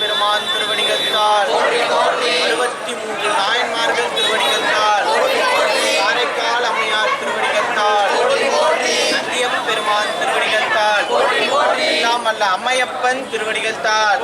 பெருமான் திருவடிகத்தால். அறுபத்தி மூன்று நாயன்மார்கள் திருவடிகத்தால். காரைக்கால் அம்மையார் திருவடிகத்தால். நந்தியம் பெருமான் திருவடிகத்தால். எல்லாம் அல்ல அம்மையப்பன் திருவடிகத்தால்.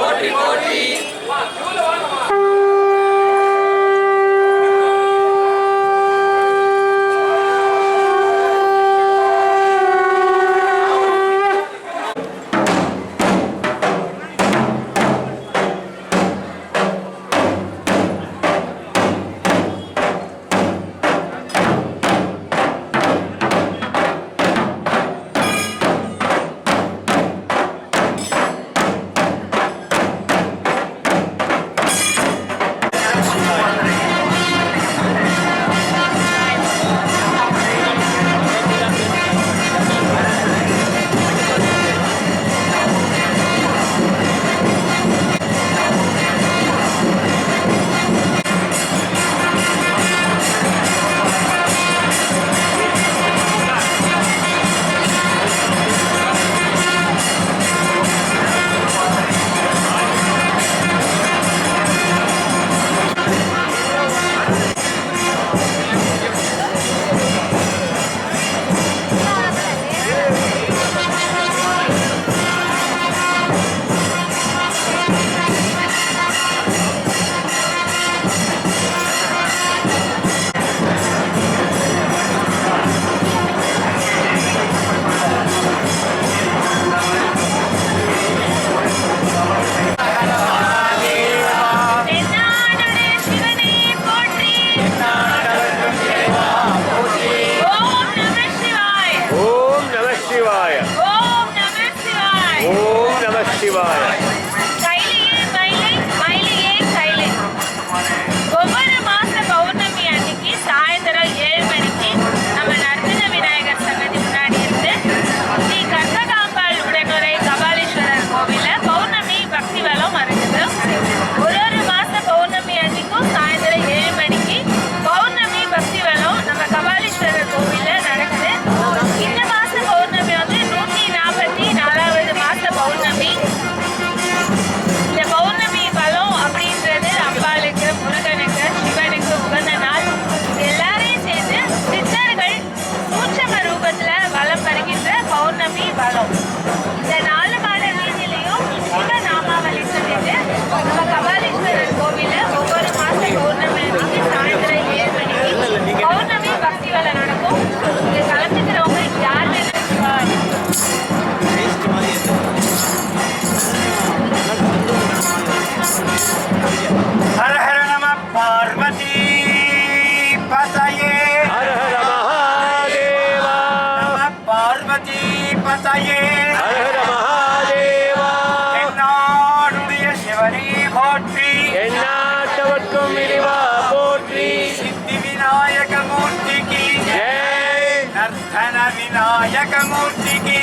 விநாயகமூர்த்திக்கு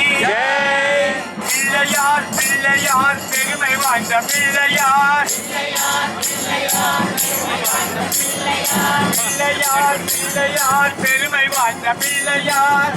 பிள்ளையார் பிள்ளையார் பெருமை வாய்ந்த பிள்ளையார். பிள்ளையார் பிள்ளையார் பெருமை வாய்ந்த பிள்ளையார்.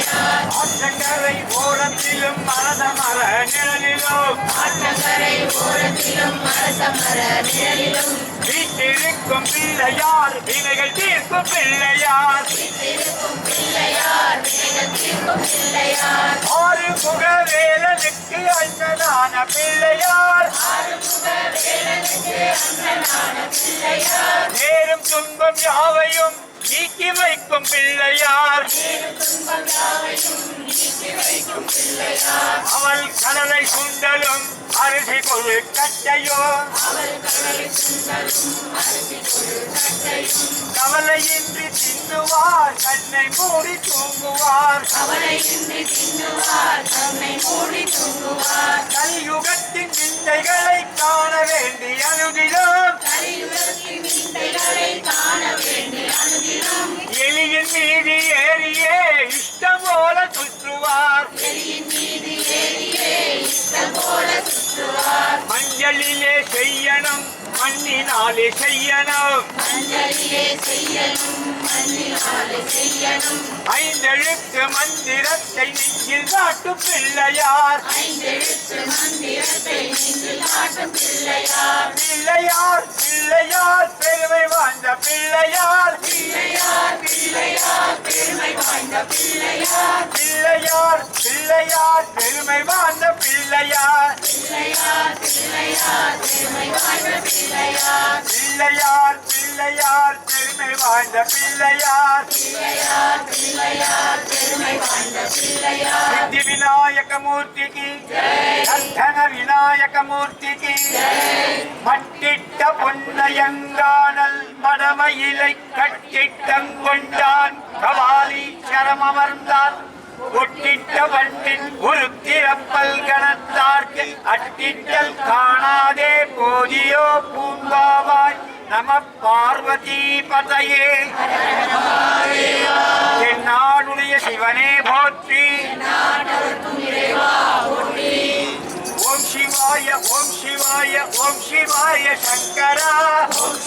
ஆற்றங்கரை ஓரத்திலும் மரத மர நிழலிலும். ஆற்றங்கரை ஓரத்திலும் மரத மர நிழலிலும் வீட்டிருக்கும் பிள்ளையார் வினைகள் தீர்க்கும் பிள்ளையார். வீட்டிருக்கும் பிள்ளையார் வினைகள் தீர்க்கும் பிள்ளையார் ஆறு புகவேலனுக்கு அண்ணனான பிள்ளையார் ஆறு புகவேலனுக்கு அண்ணனான பிள்ளையார். நேரும் துன்பம் யாவையும் நீக்கி வைக்கும் பிள்ளையார். அவள் கடலை சுண்டலும் அரிசி கொழு கட்டையோ. கவலையின்றி தின்னுவார் கண்ணை மூடி தூங்குவார். கவலையின்றி தின்னுவார் கண்ணை மூடி தூங்குவார் கலியுகத்தின் விந்தைகளை காண வேண்டி அணுகிடும் கலியுகத்தின் மீது ஏறியே இஷ்டம் போல சுற்றுவார். செய்யணும் மண்ணினாலே செய்யணும். ஐந்தெழுத்து மந்திரத்தை நெஞ்சில் காட்டும் பிள்ளையார். பிள்ளையார். பிள்ளையார் பெருமை வாழ்ந்த பிள்ளையார். பிள்ளையார் பிள்ளையார் பெருமை வாழ்ந்த பிள்ளையார். பிள்ளையார் பிள்ளையார் பெருமை வாழ்ந்த பிள்ளையார் பிள்ளையார். பிள்ளையார் பிள்ளையார் பெருமை வாய்ந்த பிள்ளையார். பிள்ளையார் பிள்ளையார் பெருமை வாய்ந்த பிள்ளையார் சித்தி விநாயக மூர்த்திக்கு நந்தன விநாயக மூர்த்திக்கு மட்டிட்ட பொன்னையங்கானல் மடமயிலை கட்டிட்டங்கொண்டான் கவாலி சரமமர்ந்தான் ஒட்டிட்ட வண்டின் ஒரு திறப்பல் கணத்தார்க்கு அட்டிட்டல் காணாதே போதியோ பூங்காவாய் நம பார்வதி பதையே தென்னாடுடைய சிவனே போற்றி ஓம் சிவாய ஓம் சிவாய ஓம் சிவாய சங்கரா ஓம்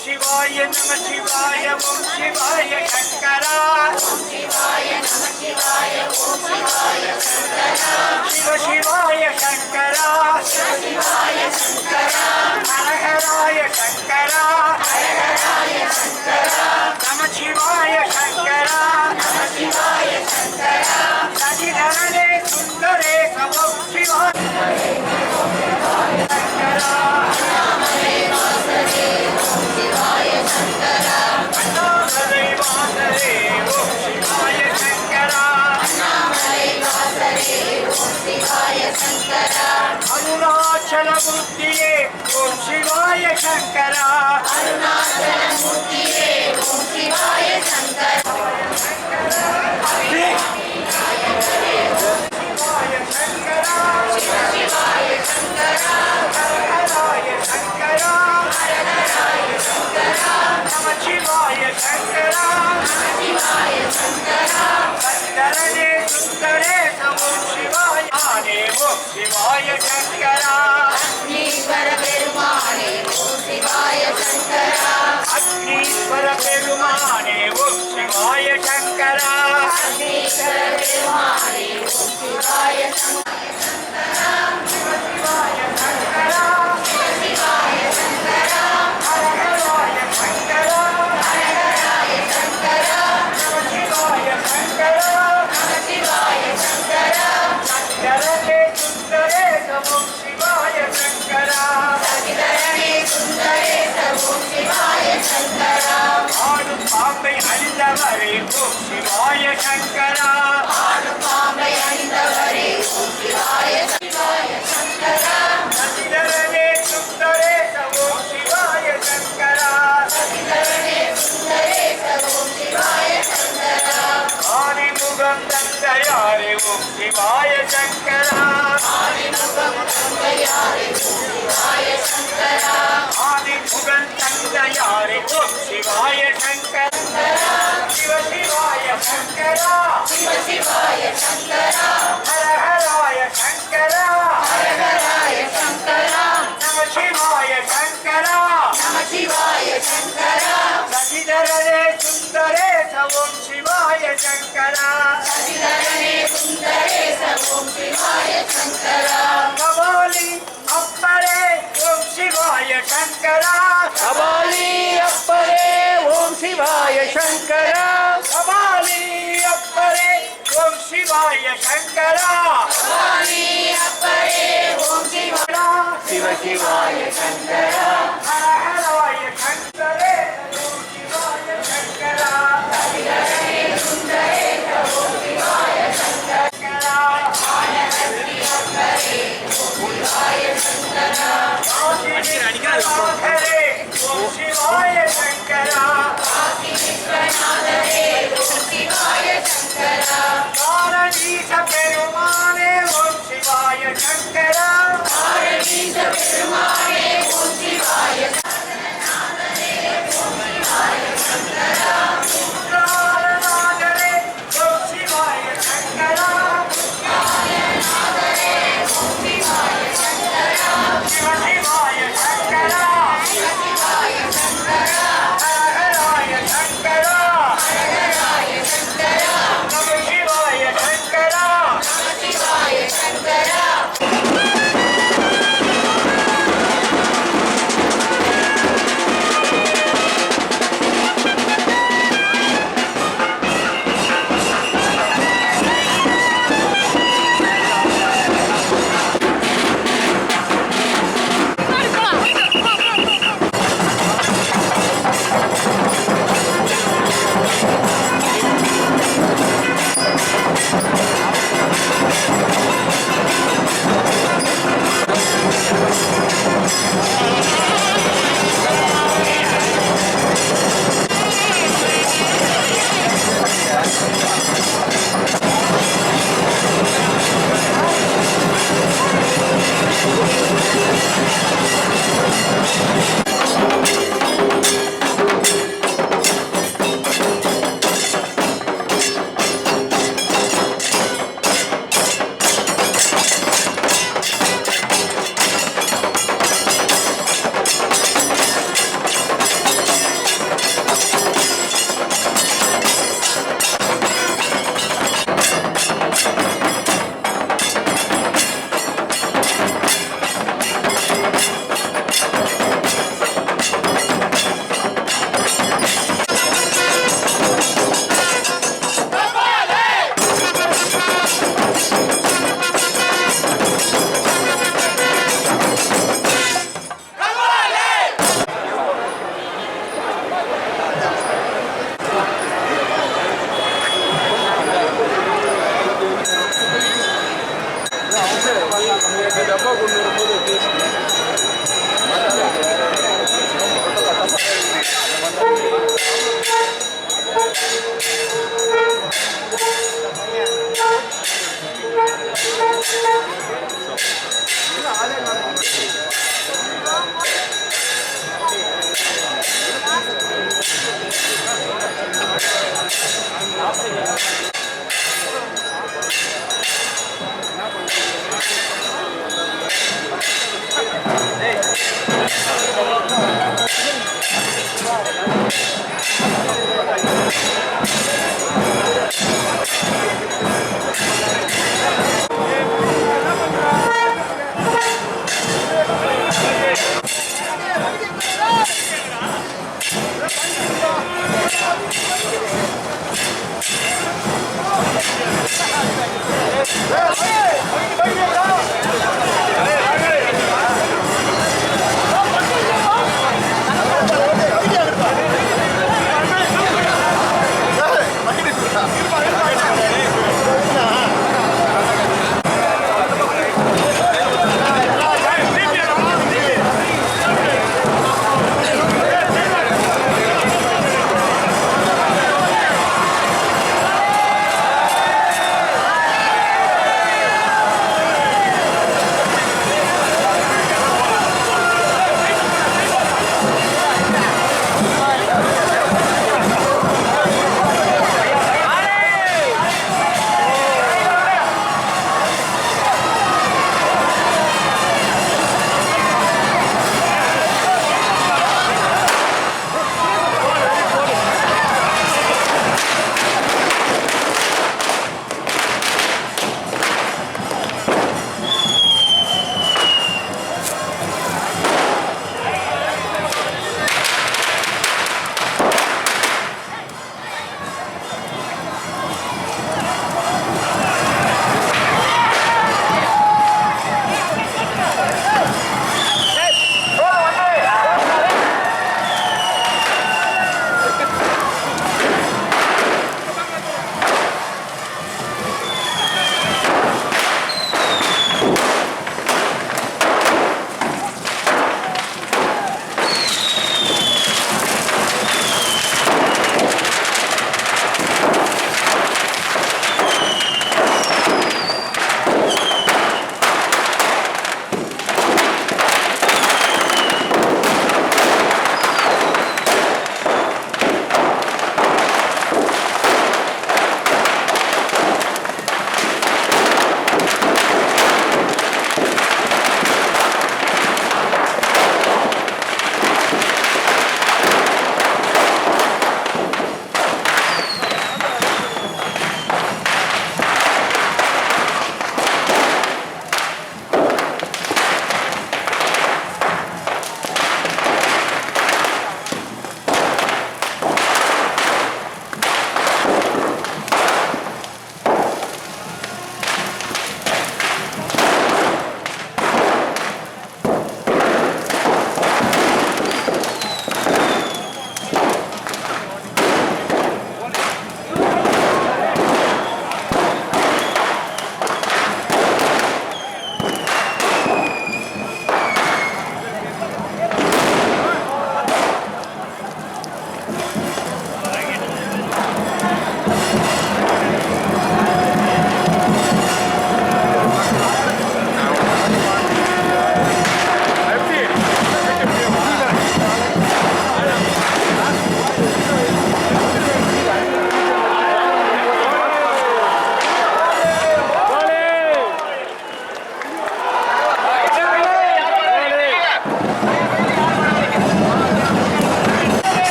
சிவாய நம சிவாய ஓம் சிவாய சங்கரா சிவ சிவாய சங்கரா ஹரஹராய அருணாச்சல ஓம் சிவாய சங்கர பெருமானே Marinho. சிவாய சங்கரா கபாலி அப்பரே ஓம் சிவாய சங்கரா கபாலி அப்பரே ஓம் சிவாய சங்கரா சிவ சிவாய ஹரஹராய எனக்கு டப்பா கொண்டு வரும்போது டேஸ்ட்